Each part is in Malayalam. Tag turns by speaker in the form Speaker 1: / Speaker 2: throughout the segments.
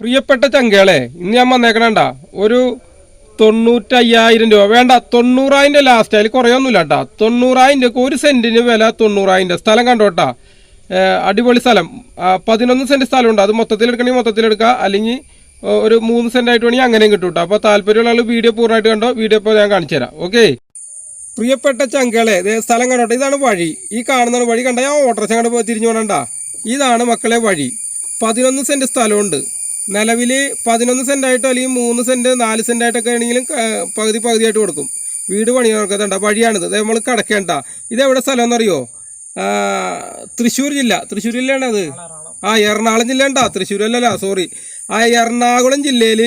Speaker 1: പ്രിയപ്പെട്ട ചങ്കകളെ ഇന്ന് ഞാൻ വന്നേക്കണണ്ട ഒരു തൊണ്ണൂറ്റയ്യായിരം രൂപ. വേണ്ട തൊണ്ണൂറായിരം ലാസ്റ്റ് അതിൽ കുറയൊന്നുമില്ല കേട്ടാ തൊണ്ണൂറായിരം രൂപ ഒരു സെന്റിന് വില തൊണ്ണൂറായിരം രൂപ. സ്ഥലം കണ്ടോട്ടാ അടിപൊളി സ്ഥലം. പതിനൊന്ന് സെന്റ് സ്ഥലമുണ്ട്. അത് മൊത്തത്തിൽ എടുക്കണമെങ്കിൽ മൊത്തത്തിൽ എടുക്കുക അല്ലെങ്കിൽ ഒരു മൂന്ന് സെന്റ് ആയിട്ട് വേണമെങ്കിൽ അങ്ങനെയും കിട്ടും കേട്ടോ അപ്പോൾ താല്പര്യമുള്ള ആൾ വീഡിയോ പൂർണമായിട്ട് കണ്ടോ? വീഡിയോ ഇപ്പോൾ ഞാൻ കാണിച്ചു തരാം. ഓക്കെ പ്രിയപ്പെട്ട ചങ്കളെ സ്ഥലം കണ്ടോട്ടെ ഇതാണ് വഴി. ഈ കാണുന്ന വഴി. കണ്ടാൽ ഞാൻ കണ്ട് പോയി തിരിഞ്ഞു പോകണ്ട ഇതാണ് മക്കളെ വഴി. പതിനൊന്ന് സെന്റ് സ്ഥലമുണ്ട്. നിലവിൽ പതിനൊന്ന് സെന്റ് ആയിട്ടോ അല്ലെങ്കിൽ മൂന്ന് സെന്റ് നാല് സെന്റ് ആയിട്ടൊക്കെ ആണെങ്കിലും പകുതി പകുതിയായിട്ട് കൊടുക്കും. വീട് പണിയൊക്കെ വഴിയാണിത്. ഇത് നമ്മൾ കടക്കേണ്ട. എവിടെ സ്ഥലം എന്നറിയോ തൃശ്ശൂർ ജില്ല. തൃശ്ശൂർ ജില്ലയാണ് അത് ആ എറണാകുളം ജില്ല ഉണ്ടാ തൃശ്ശൂർ അല്ലല്ല സോറി ആ എറണാകുളം ജില്ലയിൽ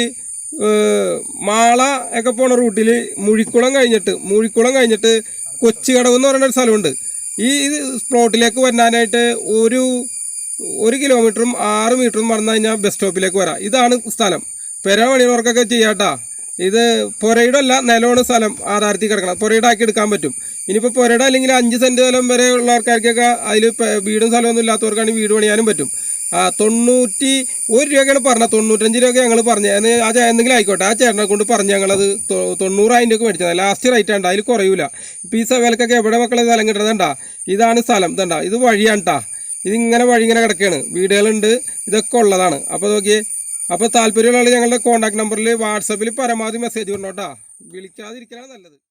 Speaker 1: മാള ഒക്കെ പോണ റൂട്ടിൽ മുഴിക്കുളം കഴിഞ്ഞിട്ട് മുഴിക്കുളം കഴിഞ്ഞിട്ട് കൊച്ചുകടവ് എന്ന് പറയുന്ന ഒരു സ്ഥലമുണ്ട്. ഈ പ്ലോട്ടിലേക്ക് വരാനായിട്ട് ഒരു ഒരു കിലോമീറ്ററും ആറ് മീറ്ററും വന്നു കഴിഞ്ഞാൽ ബസ് സ്റ്റോപ്പിലേക്ക് വരാം. ഇതാണ് സ്ഥലം. പെര പണിയവർക്കൊക്കെ ചെയ്യാട്ടാ. ഇത് പുരയുടെ അല്ല നിലമാണ് സ്ഥലം ആധാരത്തിൽ കിടക്കണം. പുരയുടെ ആക്കി എടുക്കാൻ പറ്റും. ഇനിയിപ്പോൾ പുരയുടെ അല്ലെങ്കിൽ അഞ്ച് സെന്റ് സ്ഥലം വരെ ഉള്ള ആൾക്കാർക്കൊക്കെ അതിൽ വീടും സ്ഥലമൊന്നും ഇല്ലാത്തവർക്കാണെങ്കിൽ വീട് പണിയാനും പറ്റും. ആ തൊണ്ണൂറ്റി ഒരു രൂപയ്ക്കാണ് പറഞ്ഞത്. തൊണ്ണൂറ്റഞ്ച് രൂപയ്ക്ക് ഞങ്ങൾ പറഞ്ഞു ആ എന്തെങ്കിലും ആയിക്കോട്ടെ. ആ ചേട്ടനെ കൊണ്ട് പറഞ്ഞ് ഞങ്ങളത് തൊണ്ണൂറായിരം രൂപയ്ക്ക് മേടിച്ചത്. ലാസ്റ്റ് റേറ്റ് ഉണ്ട് അതിൽ കുറയൂല. ഇപ്പം ഈ വിലക്കൊക്കെ എവിടെ മക്കളെ സ്ഥലം കിട്ടുന്നതാ ഇതാണ് സ്ഥലം. ഇതണ്ടാ. ഇത് വഴിയാണ് ട്ടാ. ഇതിങ്ങനെ വഴി ഇങ്ങനെ കിടക്കുകയാണ്. വീടുകളുണ്ട് ഇതൊക്കെ ഉള്ളതാണ്. അപ്പോൾ നോക്കിയേ അപ്പോൾ താല്പര്യമുള്ള ഞങ്ങളുടെ കോൺടാക്ട് നമ്പറിൽ വാട്സപ്പിൽ പരമാവധി മെസ്സേജ് കൊണ്ടോട്ടാ വിളിക്കാതിരിക്കാനാണ് നല്ലത്.